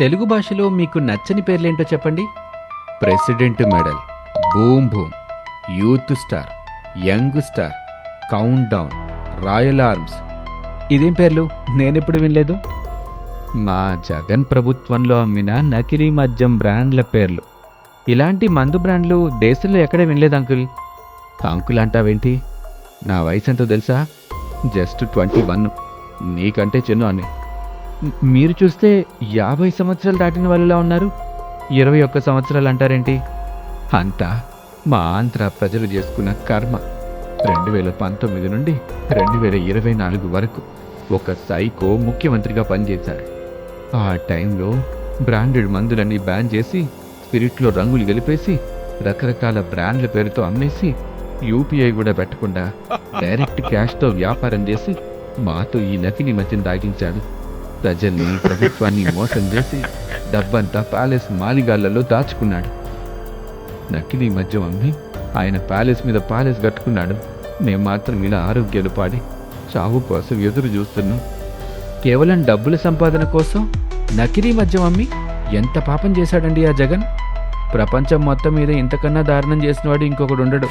తెలుగు భాషలో మీకు నచ్చని పేర్లేంటో చెప్పండి? President medal boom boom youth star young star count down royal arms. ఇదేం పేర్లు? నేనెప్పుడు వినలేదు. మా జగన్ ప్రభుత్వంలో అమ్మిన నకిలీ మద్యం బ్రాండ్ల పేర్లు. ఇలాంటి మందు బ్రాండ్లు దేశంలో ఎక్కడ వినలేదు అంకుల్? అంకుల్ అంటావేంటి? నా వయసు ఎంతో తెలుసా? Just twenty one. నీకంటే చిన్న అని మీరు చూస్తే యాభై సంవత్సరాలు దాటిన వాళ్ళలా ఉన్నారు. ఇరవై ఒక్క సంవత్సరాలు అంటారేంటి? అంతా మా ఆంధ్ర ప్రజలు చేసుకున్న కర్మ. రెండు వేల పంతొమ్మిది నుండి రెండు వేల ఇరవై నాలుగు వరకు ఒక సైకో ముఖ్యమంత్రిగా పనిచేశాడు ఆ టైంలో బ్రాండెడ్ మందులన్నీ బ్యాన్ చేసి స్పిరిట్లో రంగులు గెలిపేసి రకరకాల బ్రాండ్ల పేరుతో అమ్మేసి యూపీఐ కూడా పెట్టకుండా డైరెక్ట్ క్యాష్తో వ్యాపారం చేసి మాతో ఈ నకిలీ మద్యం దాగించాడు ప్రజల్ని ప్రభుత్వాన్ని మోసం చేసి డబ్బంతా ప్యాలెస్ మాలిగాళ్ళలో దాచుకున్నాడు. నకిలీ మద్యం అమ్మి ఆయన ప్యాలెస్ మీద ప్యాలెస్ కట్టుకున్నాడు. మేము మాత్రం ఇలా ఆరోగ్యాలు పాడి చావు కోసం ఎదురు చూస్తున్నాం. కేవలం డబ్బుల సంపాదన కోసం నకిలీ మద్యం అమ్మి ఎంత పాపం చేశాడండి ఆ జగన్? ప్రపంచం మొత్తం మీద ఇంతకన్నా దారుణం చేసినవాడు ఇంకొకడు ఉండడు